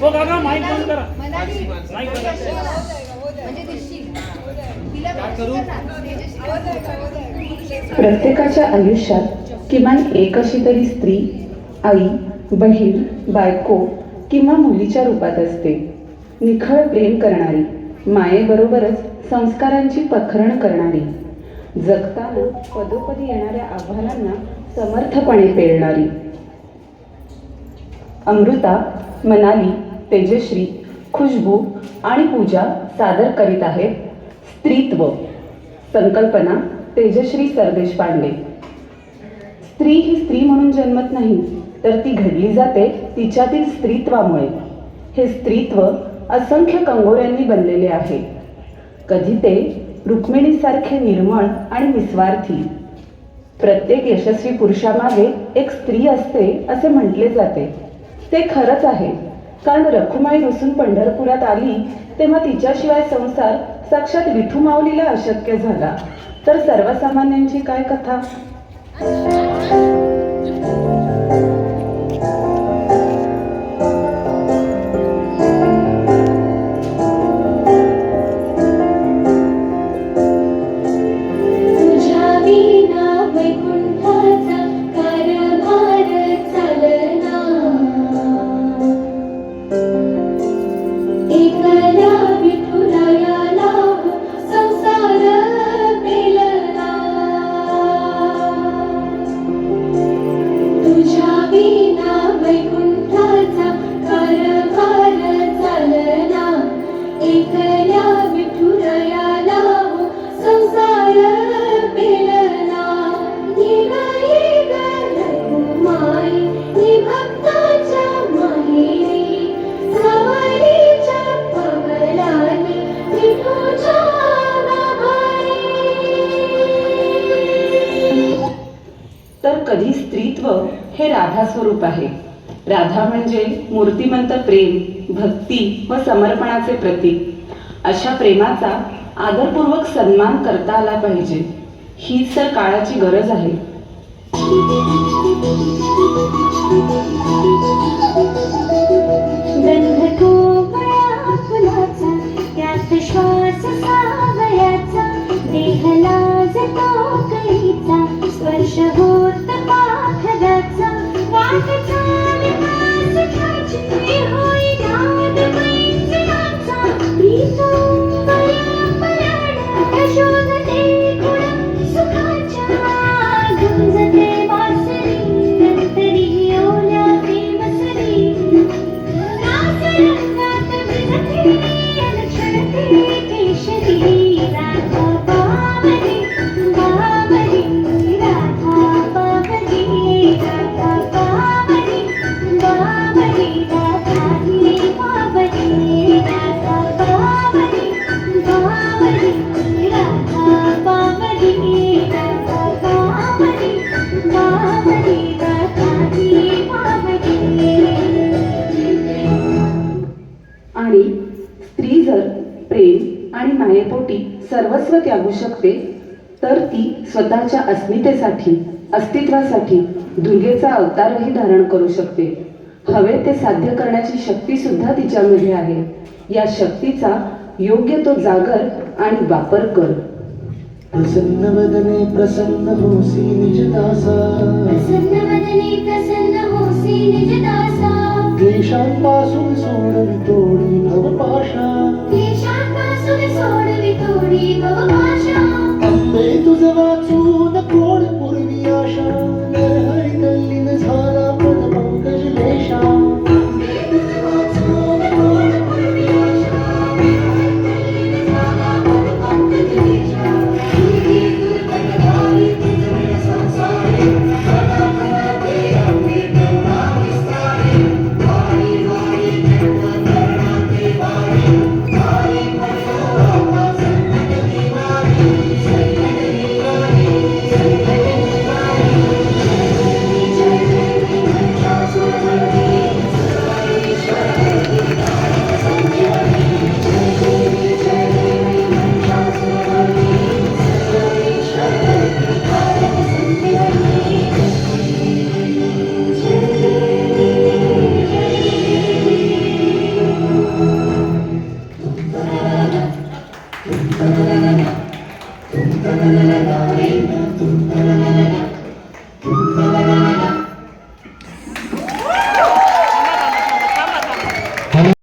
हो काका माईक बंद करा. मनाली. माईक बंद करा. दिसशील तिला बघशील ना, तेजस्वी. प्रत्येकाच्या आयुष्यात किमान एक अशी तरी स्त्री आई बहीण बायको किंवा मुलीच्या रूपात असते. निखळ प्रेम करणारी मायेबरोबरच संस्कारांची पखरण करणारी जगताना पदोपदी येणाऱ्या आव्हानांना समर्थपणे पेलणारी. अमृता मनाली तेजश्री खुशबू आणि पूजा सादर करीत आहेत. स्त्रीत्व. संकल्पना तेजश्री सरदेश पांडे. स्त्री ही स्त्री म्हणून जन्मत नाही तर ती घडली जाते तिच्यातील स्त्रीत्वामुळे. हे स्त्रीत्व असंख्य कंगोऱ्यांनी बनलेले आहे. कधी ते रुक्मिणीसारखे निर्मळ आणि निस्वार्थी. प्रत्येक यशस्वी पुरुषामागे एक स्त्री असते असे म्हटले जाते. ते खरंच आहे. कारण रखुमाई रुसून पंढरपुरात आली तेव्हा तिच्याशिवाय संसार साक्षात विठू माऊलीला अशक्य झाला. तर सर्वसामान्यांची काय कथा? कधी स्त्रीत्व हे राधा स्वरूप आहे? राधा म्हणजे मूर्तिमंत प्रेम भक्ती व समर्पणाचे प्रतीक. अशा प्रेमाचा आदरपूर्वक सन्मान करता आला पाहिजे. ही तर काळाची गरज आहे. त्यागू शकते तर ती स्वतःच्या अस्मितेसाठी अस्तित्वासाठी दुर्गेचा अवतारही धारण करू शकते. हवे ते साध्य करण्याची शक्ती सुद्धा तिच्यामध्ये आहे. या शक्तीचा योग्य तो जागर आणि वापर कर. प्रसन्न वदने प्रसन्न होसी निजदासा. प्रसन्न वदने प्रसन्न होसी निजदासा. क्लेशांपासून सोडवी तोडी भवपाशा. তোড়িব Tu